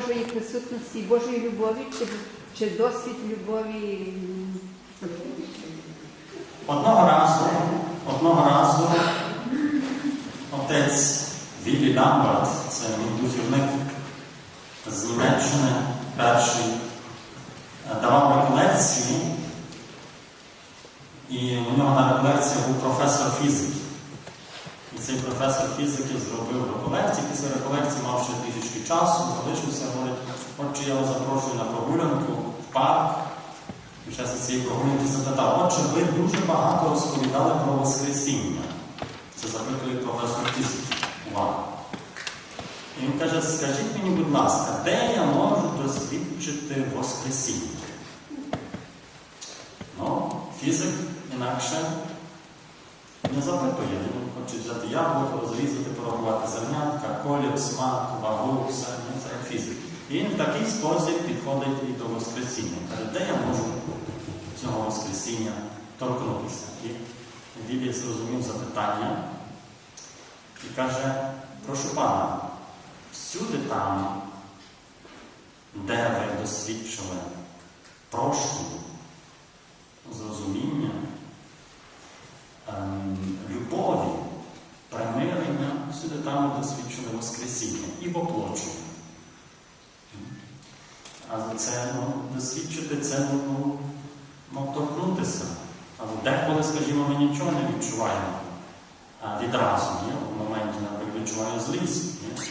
Божої присутності, Божої любові, чи, чи досвід любові? Одного разу, одного разу отець Віллі Ламберт, це духівник з Німеччини, перший, давав реколекції, і у нього на реколекції був професор фізики. Цей професор фізики зробив реколекції. Після реколекції мав ще трішечки часу, залишився, говорить, отче, я вас запрошую на прогулянку в парк. Під час цієї прогулянки запитав, отже, ви дуже багато розповідали про Воскресіння. Це запитує професор фізики. Увага. І він каже, скажіть мені, будь ласка, де я можу досвідчити Воскресіння? Ну, фізик інакше не запитує. Хоче взяти яблуко, розрізати, порахувати зернятка, колір, смак, вагу, все, ну, це як фізик. І він в такий спосіб підходить і до Воскресіння. Каже, де я можу цього Воскресіння торкнутися? І Вілій зрозумів запитання і каже, прошу пана, всюди там, де ви досвідчили прощення, зрозуміння, ем, любові, примирення, всюди там досвідчили Воскресіння і воплочення. Але це ну, досвідчити це ну, ну, торкнутися. Але деколи, скажімо, ми нічого не відчуваємо а, відразу. Ні? В моменті, наприклад, відчуваю злість. Ні?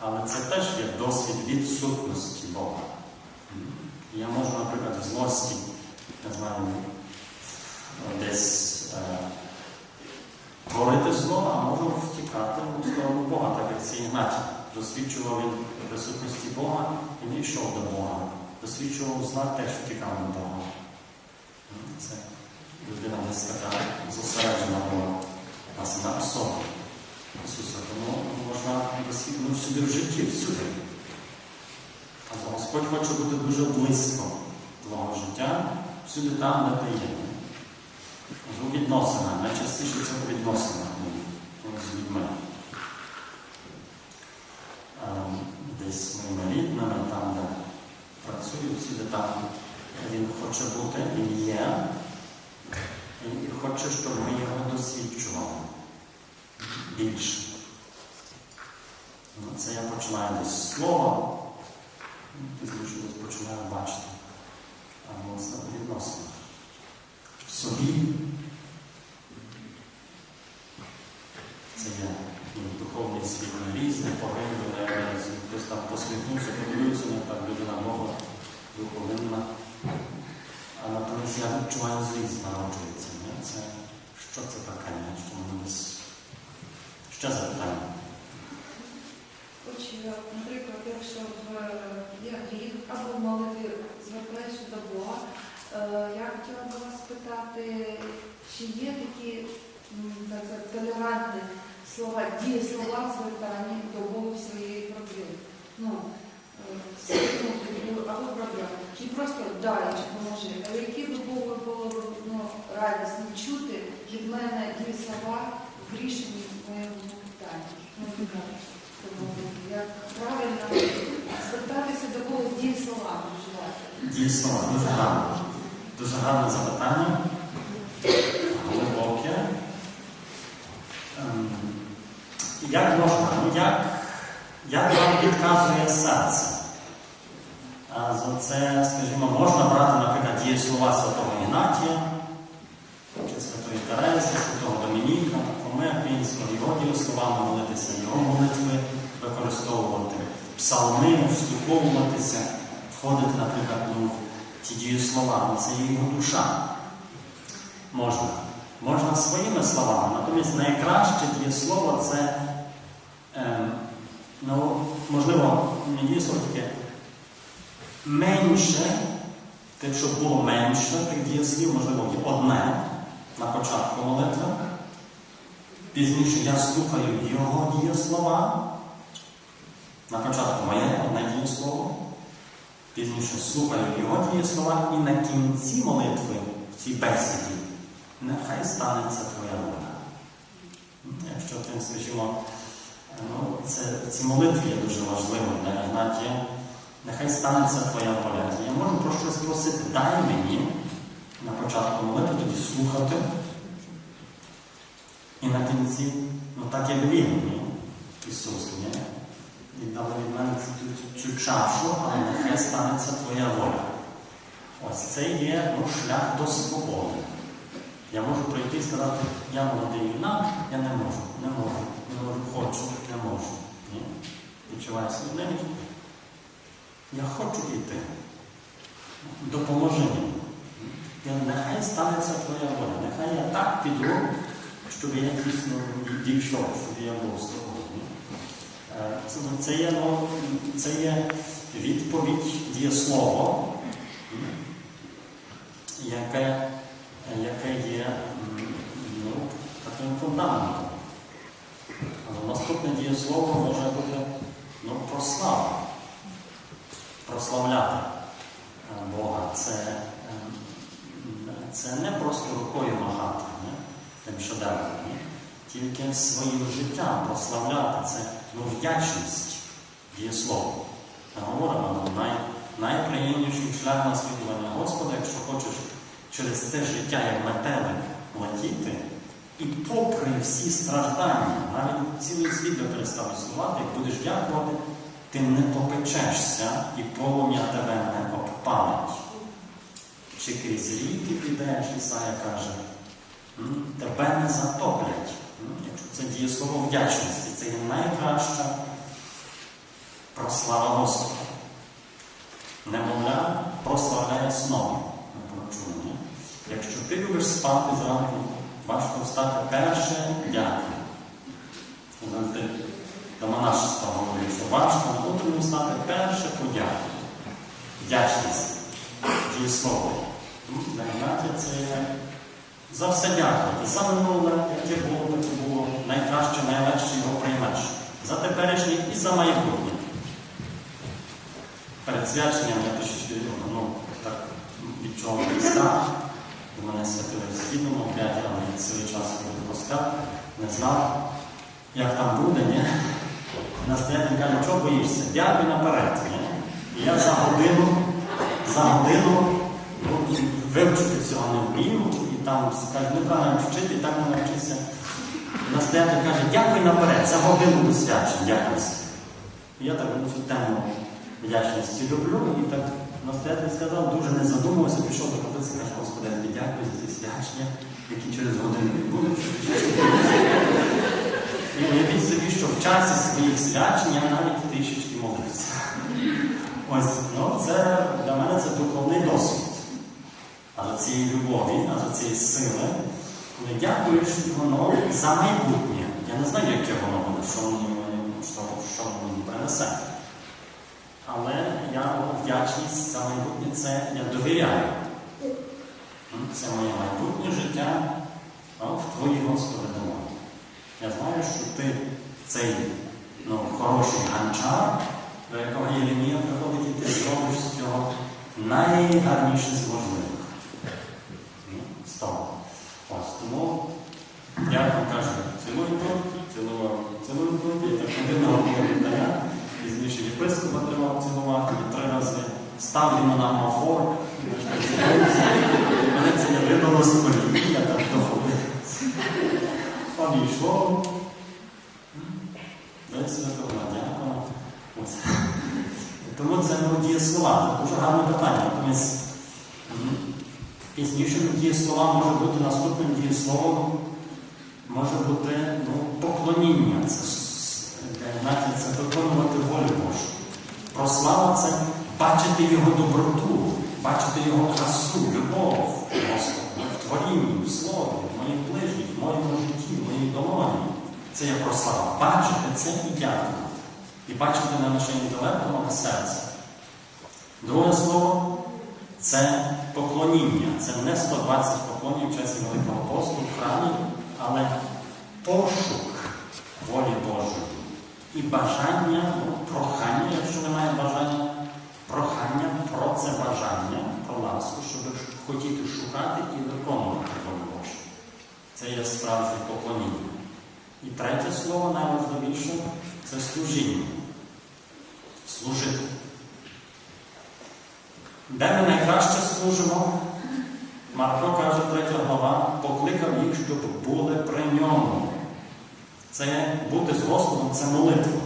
Але це теж є досвід відсутності Бога. Я можу, наприклад, в злості, не знаю, десь е, творити зло, а можу втікати у сторону Бога, так як цей Ігнатій. Досвідчував він присутності Бога і не йшов до Бога. Досвідчував зла, теж втікав до Бога. Це людина десь така зосереджена була власне на особу Ісуса. Тому можна досвідчити всюди в житті, всюди. Але Господь хоче бути дуже близько твого життя, всюди там, де ти є. У відносинах, найчастіше це у відносинах ну, з людьми. Ем, Десь моїми рідними, там, де працюю, всюди там він хоче бути і є. І хоче, щоб ми його досвідчували більше. Ну, Це я починаю десь з слова, ну, пізніше десь починаю бачити. А у. В собі. Це є ну, духовний світ на різні пориви, не хтось там посміхнувся, подивився, не так людина Бога духовинна. А натомість я відчуваю злість народжується. Ні? Це, що це таке? Ні? Що воно десь... Ще запитання. Отже, наприклад, якщо в є гріх або в молитві звертаєшся до Бога, е, я хотіла би вас спитати, чи є такі так сказати, толерантні слова, звертання до Бога в своїй проблемі? Ну, е, ну, або проблеми. Чи просто чи поможи. Але які би Богу було б, ну, радісно чути від мене дієслова в рішенні моєму питанні? Ну. Правильно звертатися до Бога з дієсловами вживати. Дійсно, дуже гарне. Дуже гарне запитання. Глибоке. Ем, Як можна? Ну, як, як вам підказує серце? За це, скажімо, можна брати, наприклад, дієслова Святого Ігнатія, Святої Терези, Святого Домініка, Фоми Аквінського, його дієсловами молитися, його молитви використовувати, псалми, вступовуватися, входити, наприклад, ну, ті дієслова, ну, це його душа. Можна. Можна своїми словами, натомість найкраще дієслово це, ем, ну, можливо, не дієслово таке менше, тим, щоб було менше тих дієслів, можливо, одне на початку молитви. Пізніше я слухаю його дієслова. На початку моє одне дієслово. Пізніше слухаю його дієслова і на кінці молитви в цій бесіді нехай станеться твоя воля. Якщо тим, скажімо, Ну, це, ці молитви є дуже важливими для Ігнатія. Нехай станеться твоя воля. Я можу про щось просити. Дай мені на початку молитви тоді слухати. І на кінці, ну так як він, ні? Ісус, ні? Віддали від мене цю, цю, цю чашу, але нехай станеться твоя воля. Ось це є ну, шлях до свободи. Я можу прийти і сказати, я молодий юнак, я не можу, не можу, не можу, хочу, не можу. Ні? Відчуваю свідомість. Я хочу йти. Допоможи мені. Нехай станеться твоя воля. Нехай я так піду, щоб я дійсно дійшов, щоб я був з тобою. Е, Це, це, є, ну, це є відповідь дієслово, яке, яке є ну, таким фундаментом. Але наступне дієслово може бути ну, прослава. Прославляти е, Бога. Це, е, це не просто рукою махати не? тим шедевром. Тільки своїм життям прославляти це ну, вдячність дієслово. Ми говоримо, ну, най, найприємніший шлях наслідування Господа, якщо хочеш через це життя, як метелик, летіти, і попри всі страждання, навіть цілий світ би перестав існувати, як будеш дякувати, ти не попечешся і полум'я тебе не обпалить. Чи крізь ріки підеш, Ісая каже, тебе не затоплять. Якщо це дієслово вдячності, це є найкраща прослава Господа. Немовля прославляє сном. Якщо ти любиш спати зранку, важко встати перше дякую. До монашества говорить, що важко утром встати перше подяку. Вдячність. Дієслово. Для це за все дякувати. За минуле, яке було, було, найкраще, найлегше його приймеш. За теперішнє і за майбутнє. Перед свяченням я трішечки ну, так відчував страх. До мене святили в східному обряді, але цілий час ходив в не знав, як там буде, ні? Настоятель каже, чого боїшся? Дякуй наперед. Ні? І я за годину, за годину ну, вивчити цього не вмію, там каже, ну правильно вчити, так не навчишся. І настоятель каже, дякуй наперед, за годину до свячень, я так ну, цю тему вдячності люблю, і так настоятель сказав, дуже не задумувався, пішов до каплиці, каже, Господи, дякую за ці свячення, які через годину відбудуться. І уявіть собі, що в часі своїх свячень я навіть трішечки молився. Ось, ну, це для мене це духовний досвід. За цієї любові, а за цієї сили, коли дякуєш воно за майбутнє. Я не знаю, яке воно буде, що мені, що, що мені принесе. Але я вдячність за майбутнє це я довіряю. Це моє майбутнє життя а, в Твої Господи домові. Я знаю, що ти цей ну, хороший ганчар, до якого Єремія приходить, і ти зробиш з цього найгарніше з можливих. Ну, з того. Ось тому я вам кажу, цілую тут, цілував, цілую тут, і так один вітая. Пізніше єпископа тримав цілувати і три рази став йому на мафор. І мене це не вибило з я так доходив. Обійшло. Десь святого дякую. Тому це ну, дієслова. Це дуже гарне питання. Пізнішим дієслова може бути наступним дієсловом, може бути ну, поклоніння. Це, с- це виконувати волю Божу. Прослава це бачити його доброту, бачити його красу, любов Господа в творінні, в слові, в моїх ближніх, в моєму житті, в моїй долоні. Це є прослава. Бачити це і дякувати. І бачити не лише інтелектом, але серцем. Друге слово це поклоніння. Це не 120 поклонів в часі Великого посту в храмі, але пошук волі Божої. І бажання, ну, прохання, якщо немає бажання, прохання про це бажання, про ласку, щоб хотіти шукати і виконувати волю Божу. Це є справжнє поклоніння. І третє слово найважливіше це служіння. Служити. Де ми найкраще служимо? Марко каже, третя глава, покликав їх, щоб були при ньому. Це бути з Господом це молитва.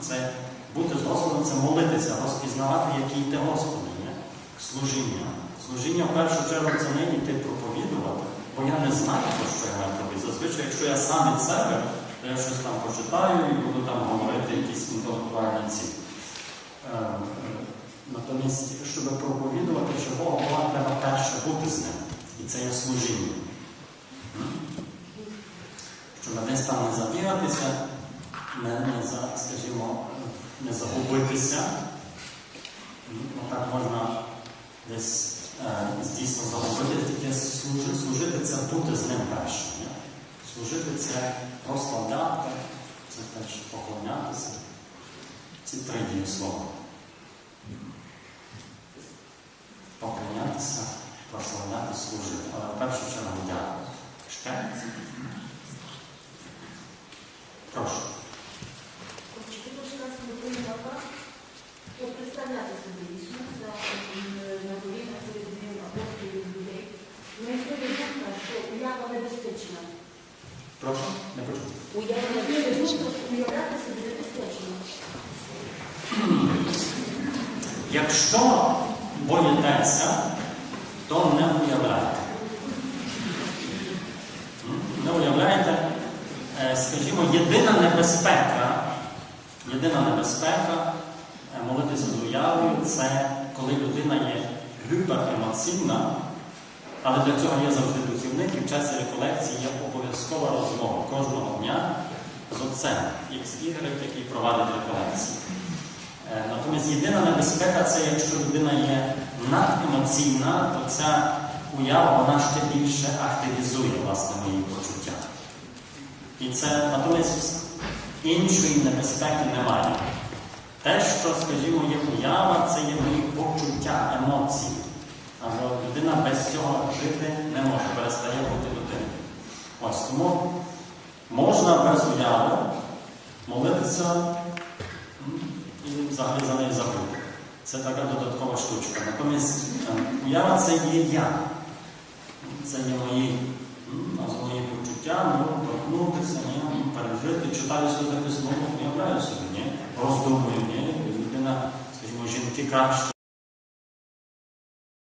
Це бути з Господом це молитися, розпізнавати, який ти Господи. Служіння. Служіння в першу чергу це не йти проповідувати, бо я не знаю, про що я маю робити. Зазвичай, якщо я сам від себе, то я щось там почитаю і буду там говорити якісь інтелектуальні ці. Натомість, щоб проповідувати, чи Бога треба перше бути з ним. І це є служіння. Щоб десь там не забігатися, не, не скажімо, не загубитися. М? Отак можна десь е, дійсно загубити, тільки служити, служити це бути з ним перше. Служити це прославляти, це теж поклонятися. Ці три дії слова. Поклонятися, прославляти, служити. Але в першу чергу дякувати. Ще? Прошу. Чи ти сказати прийняла, то представляти собі Ісуса м, на колінах перед ним апостолів людей. Ми сьогодні думка, що уява небезпечна. Прошу, не почув. Уява небезпечна, уявляти собі небезпечно. Якщо боїтеся, то не уявляйте. М? Не уявляєте, скажімо, єдина небезпека, єдина небезпека е, молитися з уявою це коли людина є гіперемоційна, але для цього є завжди духівник, і в часі реколекції є обов'язкова розмова кожного дня з отцем, Ігорем, який провадить реколекції. Е, Натомість єдина небезпека це якщо людина є надемоційна, то ця уява вона ще більше активізує власне мої почуття. І це натомість іншої небезпеки немає. Те, що, скажімо, є уява, це є мої почуття, емоції. Але людина без цього жити не може, перестає бути людиною. Ось тому можна без уяви молитися і взагалі за неї забути. Це така додаткова штучка. Натомість е, уява це є я. Це є мої, а мої почуття, ну, торкнутися, ні, пережити, читаю собі письмо, уявляю собі, ні, роздумую, ні, людина, скажімо, жінки краще.